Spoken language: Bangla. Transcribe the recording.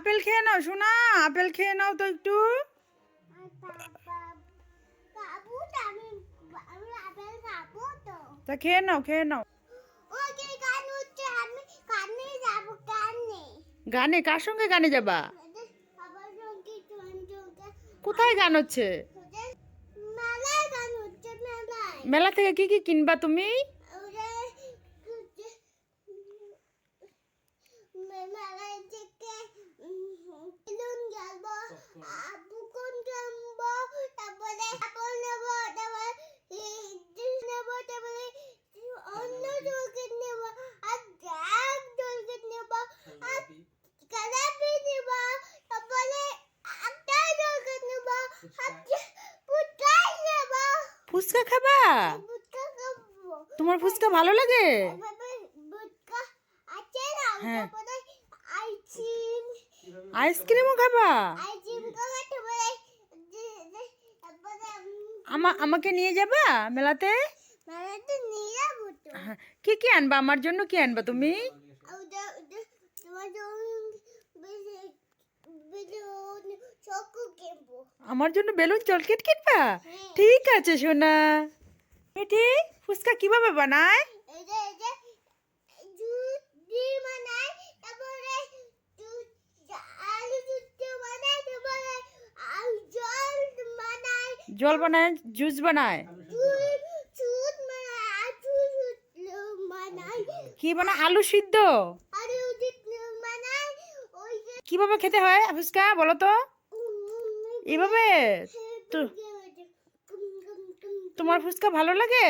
আপেল খেয়ে নাও শোনা আপেল খেয়ে নাও তো একটু। তো খেয়ে নাও খেয়ে নাও। গান, কার সঙ্গে গানে যাবা? কোথায় গান হচ্ছে? মেলা থেকে কি কি কিনবা তুমি? মেলায় ফুচকা খাবা? তোমার ফুচকা ভালো লাগে? হ্যাঁ। আইসক্রিমও খাবা? আমাকে নিয়ে যাবা মেলাতে? হ্যাঁ, কি কি আনবা? আমার জন্য কি আনবা তুমি ওটা ওটা তোমার জন্য বেশি- বেলুন চকু কিনবো আমার জন্য বেলুন চলকেট কিনবা? হ্যাঁ। ঠিক আছে সোনা। এটি ফুচকা কীভাবে বানায়? জল বানায়। জুস বানায়? কি বানায়? আলু সিদ্ধ? কীভাবে খেতে হয় ফুচকা বলো তো? এভাবে? তোমার ফুচকা ভালো লাগে?